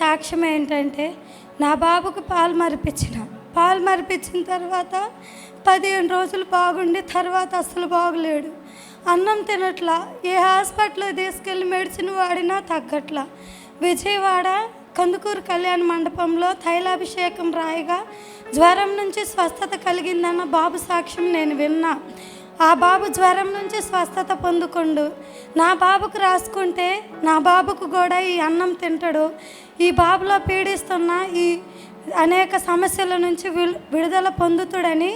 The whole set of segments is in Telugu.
సాక్ష్యం ఏంటంటే నా బాబుకు పాలు మరిపించిన. పాలు మరిపించిన తర్వాత పదిహేను రోజులు బాగుండి తర్వాత అస్సలు బాగలేడు. అన్నం తినట్లా ఏ హాస్పిటల్లో తీసుకెళ్ళి మెడిసిన్ వాడినా తగ్గట్లా. విజయవాడ కందుకూరు కళ్యాణ మండపంలో తైలాభిషేకం రాయిగా జ్వరం నుంచి స్వస్థత కలిగిందన్న బాబు సాక్ష్యం నేను విన్నా. ఆ బాబు జ్వరం నుంచి స్వస్థత పొందుకుండు. నా బాబుకు రాసుకుంటే నా బాబుకు కూడా ఈ అన్నం తింటాడు. ఈ బాబులో పీడిస్తున్న ఈ అనేక సమస్యల నుంచి విడుదల పొందుతుడని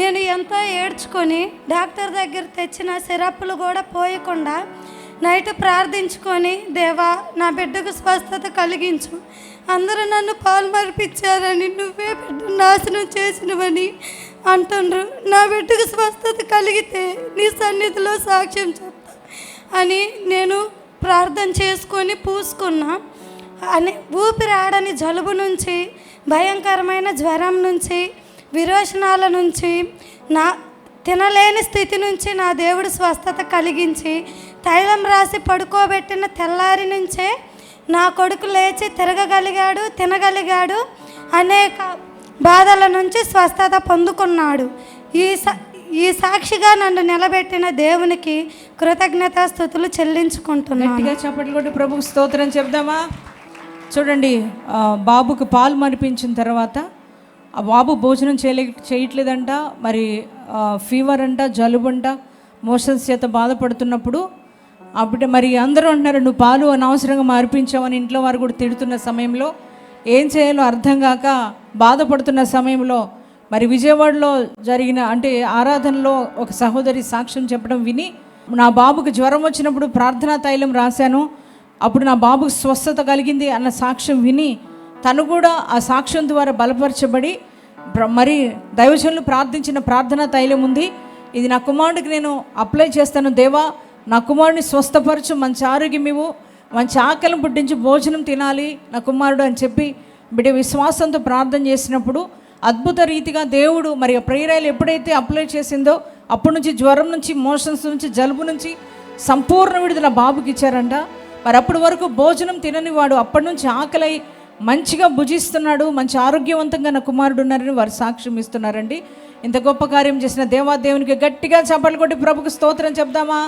నేను ఎంతో ఏడ్చుకొని డాక్టర్ దగ్గర తెచ్చిన సిరప్పులు కూడా పోయకుండా నైట్ ప్రార్థించుకొని దేవా నా బిడ్డకు స్వస్థత కలిగించు. అందరూ నన్ను పాలుమర్పించారని నువ్వే బిడ్డ నాశనం చేసినవని అంటుండ్రు నా బిడ్డకు స్వస్థత కలిగితే నీ సన్నిధిలో సాక్ష్యం చెప్తా అని నేను ప్రార్థన చేసుకొని పూసుకున్నా. అని ఊపిరాడని జలుబు నుంచి భయంకరమైన జ్వరం నుంచి విరోచనాల నుంచి నా తినలేని స్థితి నుంచి నా దేవుడు స్వస్థత కలిగించి తైలం రాసి పడుకోబెట్టిన తెల్లారి నుంచే నా కొడుకు లేచి తిరగగలిగాడు తినగలిగాడు అనేక బాధల నుంచి స్వస్థత పొందుకున్నాడు. ఈ ఈ సాక్షిగా నన్ను నిలబెట్టిన దేవునికి కృతజ్ఞతాస్థుతులు చెల్లించుకుంటున్నాను. గట్టిగా చప్పట్లు కొట్టి ప్రభుకు స్తోత్రం చెప్దామా? చూడండి బాబుకు పాలు మరిపించిన తర్వాత ఆ బాబు భోజనం చేయలే చేయట్లేదంట మరి ఫీవర్ అంట జలుబు అంట మోషన్స్ చేత బాధపడుతున్నప్పుడు అప్పుడు మరి అందరూ అంటున్నారు నువ్వు పాలు అనవసరంగా మార్పించావని ఇంట్లో వారు కూడా తిడుతున్న సమయంలో ఏం చేయాలో అర్థం కాక బాధపడుతున్న సమయంలో మరి విజయవాడలో జరిగిన అంటే ఆరాధనలో ఒక సహోదరి సాక్ష్యం చెప్పడం విని నా బాబుకు జ్వరం వచ్చినప్పుడు ప్రార్థనా తైలం రాశాను. అప్పుడు నా బాబుకు స్వస్థత కలిగింది అన్న సాక్ష్యం విని తను కూడా ఆ సాక్ష్యం ద్వారా బలపరచబడి ప్ర- మరి దైవజనులు ప్రార్థించిన ప్రార్థనా తైలం ఉంది. ఇది నా కుమారుడికి నేను అప్లై చేస్తాను. దేవా నా కుమారుడిని స్వస్థపరచు మంచి ఆరోగ్యం ఇవ్వు. మంచి ఆకలిని పుట్టించి భోజనం తినాలి నా కుమారుడు అని చెప్పి బిడ్డ విశ్వాసంతో ప్రార్థన చేసినప్పుడు అద్భుత రీతిగా దేవుడు మరి ప్రేరాలు ఎప్పుడైతే అప్లై చేసిందో అప్పటి నుంచి జ్వరం నుంచి మోషన్స్ నుంచి జలుబు నుంచి సంపూర్ణ విడుదల బాబుకి ఇచ్చారంట. మరి అప్పటి వరకు భోజనం తినని వాడు అప్పటి నుంచి ఆకలై మంచిగా భుజిస్తున్నాడు మంచి ఆరోగ్యవంతంగా నా కుమారుడు ఉన్నారని వారు సాక్ష్యం ఇస్తున్నారండి. ఇంత గొప్ప కార్యం చేసిన దేవాదేవునికి గట్టిగా చప్పట్లు కొట్టి ప్రభుకు స్తోత్రం చెప్దామా?